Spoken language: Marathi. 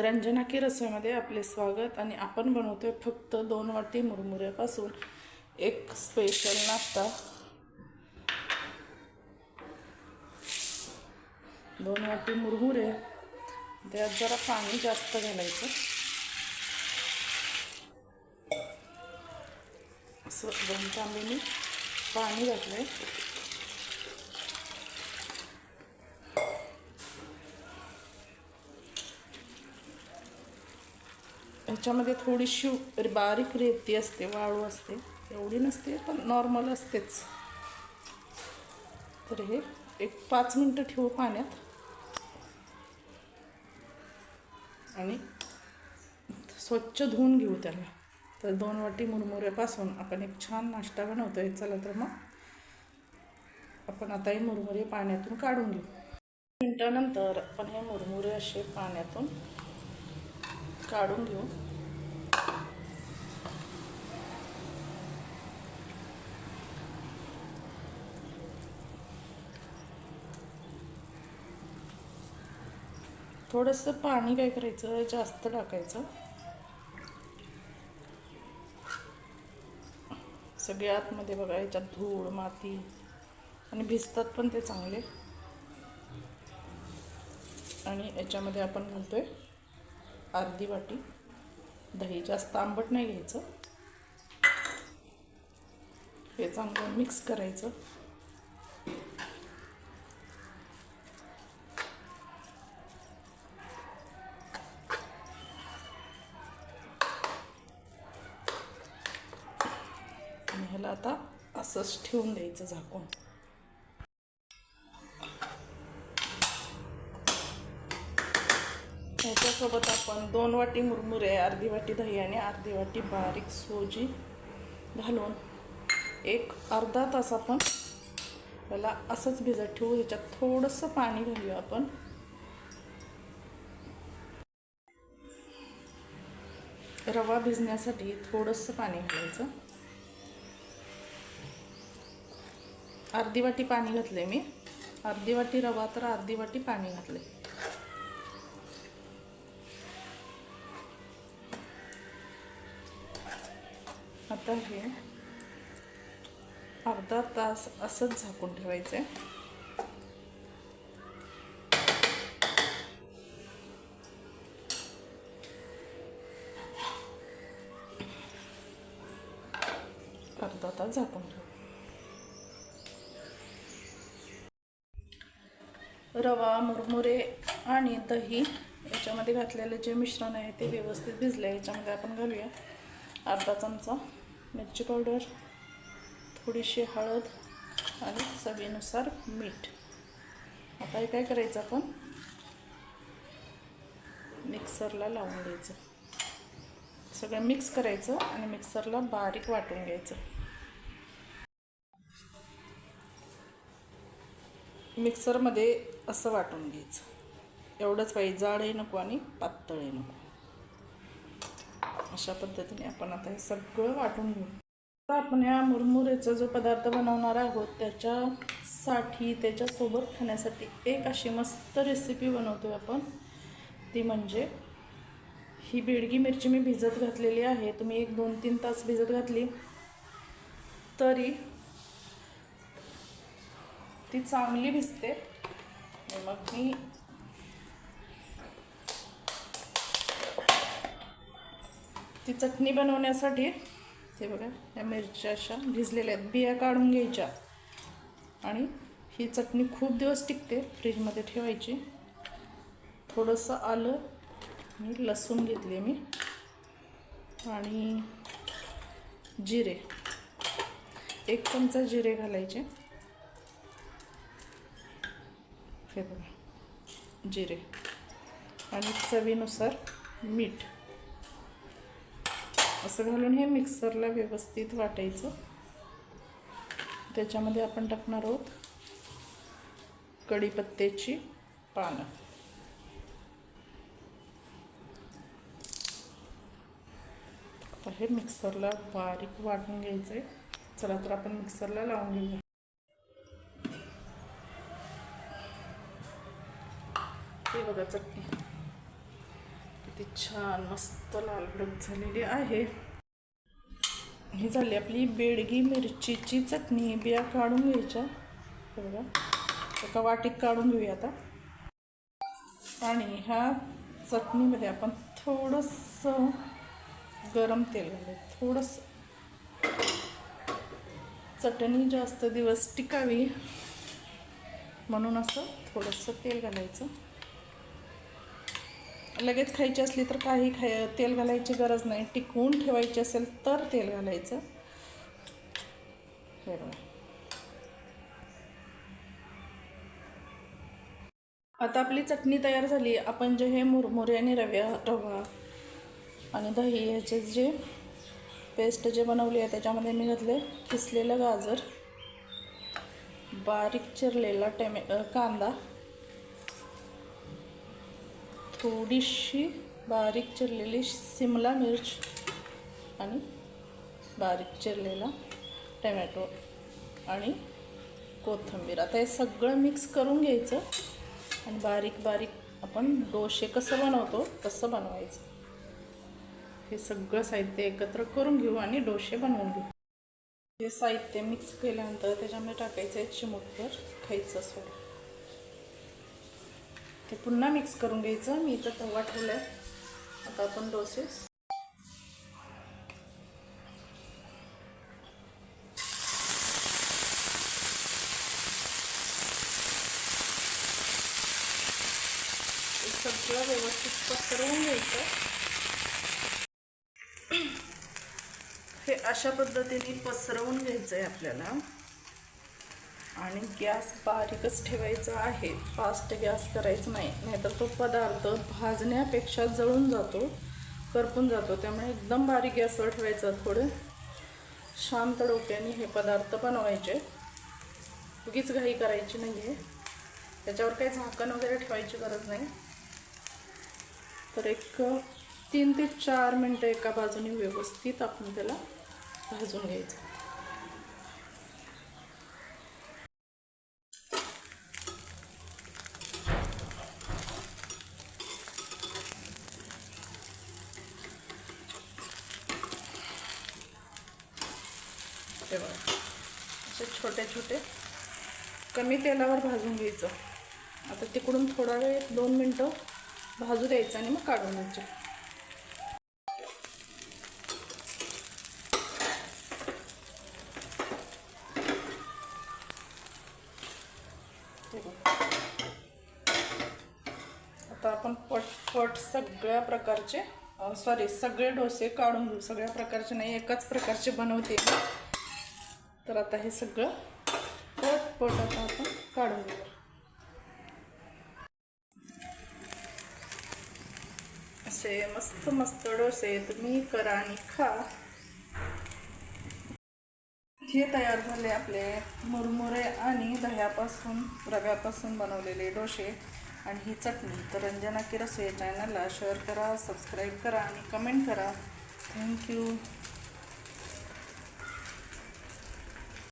रंजना की रसोईमध्ये आपले स्वागत आणि आपण बनवतोय फक्त दोन वाटी मुरमुऱ्यापासून एक स्पेशल नाश्ता. दोन वाटी मुरमुरे. त्यात जरा पाणी जास्त घालायचं. असं दोन तांबेनी पाणी घातलंय. ह्याच्यामध्ये थोडीशी बारीक रेती असते वाळू असते. एवढी नसते पण नॉर्मल असतेच. तर हे एक पाच मिनटं ठेवू पाण्यात. आणि स्वच्छ धुवून घेऊ त्याला. तर दोन वाटी मुरमुऱ्यापासून आपण एक छान नाश्ता बनवतो आहे चला तर मग आपण आता हे मुरमुरे पाण्यातून काढून घेऊ. मिनटानंतर आपण हे मुरमुरे असे पाण्यातून काढून घेऊ. थोडंसं पाणी काय करायचं जास्त टाकायचं. सगळे आतमध्ये बघा याच्यात धूळ माती आणि भिजतात पण ते चांगले. आणि याच्यामध्ये आपण घालतोय अर्धी वाटी दही. जास्त आंबट नाही घ्यायचं. हे चांगलं मिक्स करायचं आणि ह्याला आता असंच ठेवून द्यायचं झाकून. ह्याच्यासोबत आपण दोन वाटी मुरमुरे अर्धी वाटी दही आणि अर्धी वाटी बारीक सोजी घालून एक अर्धा तास आपण त्याला असंच भिजत ठेवू. ह्याच्यात थोडंसं पाणी घालूया आपण. रवा भिजण्यासाठी थोडंसं पाणी घालायचं. अर्धी वाटी पाणी घातले मी. अर्धी वाटी रवा तर अर्धी वाटी पाणी घातले आता हे अर्धा तास असंच झाकून ठेवायचं आहे अर्धा तास झाकून ठेवा. रवा मुरमुरे आणि दही याच्यामध्ये घातलेलं जे मिश्रण आहे ते व्यवस्थित भिजलं आहे याच्यामध्ये आपण घालूया अर्धा चमचा मिरची पावडर थोडीशी हळद आणि चवीनुसार मीठ. आता हे काय करायचं आपण? मिक्सरला लावून द्यायचं सगळं मिक्स करायचं आणि मिक्सरला बारीक वाटून घ्यायचं. मिक्सरमध्ये असं वाटून घ्यायचं. एवढंच पाहिजे. जाडही नको आणि पातळही नको. अशा पद्धतीने आपण आता हे सगळं वाटून घेऊ. आता आपण या मुरमुरेचा जो पदार्थ बनवणार आहोत त्याच्यासाठी त्याच्यासोबत खाण्यासाठी एक अशी मस्त रेसिपी बनवतो आपण. ती म्हणजे ही बेडगी मिरची मी भिजत घातलेली आहे. तुम्ही एक दोन तीन तास भिजत घातली तरी ती चांगली भिजते. आणि मग मी ती चटणी बनवण्यासाठी ते बघा या मिरच्या अशा भिजलेल्या आहेत. बिया काढून घ्यायच्या. आणि ही चटणी खूप दिवस टिकते फ्रीजमध्ये ठेवायची. थोडंसं आलं आणि लसूण घेतले मी. आणि जिरे. एक चमचा जिरे घालायचे. हे बघा. जिरे. आणि चवीनुसार मीठ. असं घालून हे मिक्सरला व्यवस्थित वाटायचं. त्याच्यामध्ये आपण टाकणार आहोत कढीपत्त्याची पानं. आता हे मिक्सरला बारीक वाटून घ्यायचं आहे चला तर आपण मिक्सरला लावून घेऊया. हे बघा चटणी. किती छान मस्त लाल भडक झालेली आहे. ही झाली आपली बेडगी मिरचीची चटणी. बिया काढून घ्यायच्या. हे बघा एका वाटीत काढून घेऊया आता. आणि ह्या चटणीमध्ये आपण थोडंसं गरम तेल घालूया. थोडंसं. चटणी जास्त दिवस टिकावी. म्हणून असं थोडंसं तेल घालायचं. लगेच खायची असली तर काही खाय तेल घालायची गरज नाही. टिकवून ठेवायची असेल तर तेल घालायचं. हे बघा. आता आपली चटणी तयार झाली. आपण जे हे मुरमुरे आणि रव्या रवा आणि दही ह्याचे जे पेस्ट जे बनवली आहे त्याच्यामध्ये मी घातले किसलेलं गाजर बारीक चिरलेला टेमे कांदा थोडीशी बारीक चिरलेली सिमला मिर्च आणि बारीक चिरलेला टमॅटो आणि कोथिंबीर. आता हे सगळं मिक्स करून घ्यायचं आणि बारीक बारीक आपण डोसे कसं बनवतो तसं बनवायचं. हे सगळं साहित्य एकत्र करून घेऊ आणि डोसे बनवून घेऊ. हे साहित्य मिक्स केल्यानंतर त्याच्यामध्ये टाकायचं आहे चिमूटभर खायचं सोडा ते पुन्हा मिक्स करून घ्यायचं. मी इथं तवा ठेवला आहे आता आपण डोसे. सगळं व्यवस्थित पसरवून घ्यायचं. हे अशा पद्धतीने पसरवून घ्यायचं आहे आपल्याला. आणि गॅस बारीकच ठेवायचा आहे. फास्ट गॅस करायचं नाही. नाहीतर तो पदार्थ भाजण्यापेक्षा जळून जातो करपून जातो. त्यामुळे एकदम बारीक गॅसवर ठेवायचं थोडं. शांत डोक्याने हे पदार्थ बनवायचे. उगीच घाई करायची नाही आहे त्याच्यावर काही झाकण वगैरे ठेवायची गरज नाही. तर एक तीन ते चार मिनटं एका बाजूने व्यवस्थित आपण त्याला भाजून घ्यायचं. हे बघा असे छोटे छोटे. कमी तेलावर भाजून घ्यायचं. आता तिकडून थोडा वेळ एक दोन मिनटं भाजू द्यायचं आणि मग काढून घ्यायचे आता आपण पटपट सगळ्या प्रकारचे सॉरी सगळे डोसे काढून घेऊ सगळ्या प्रकारचे नाही एकाच प्रकारचे बनवते मी. तर आता हे सगळं पट आता आपण काढून घेऊ असे मस्त मस्त डोसे तुम्ही करा आणि खा. हे तयार झाले आपले मुरमुरे आणि दह्यापासून रव्यापासून बनवलेले डोसे आणि ही चटणी तर रंजना की रसोई चॅनलला शेअर करा सबस्क्राईब करा आणि कमेंट करा. थँक्यू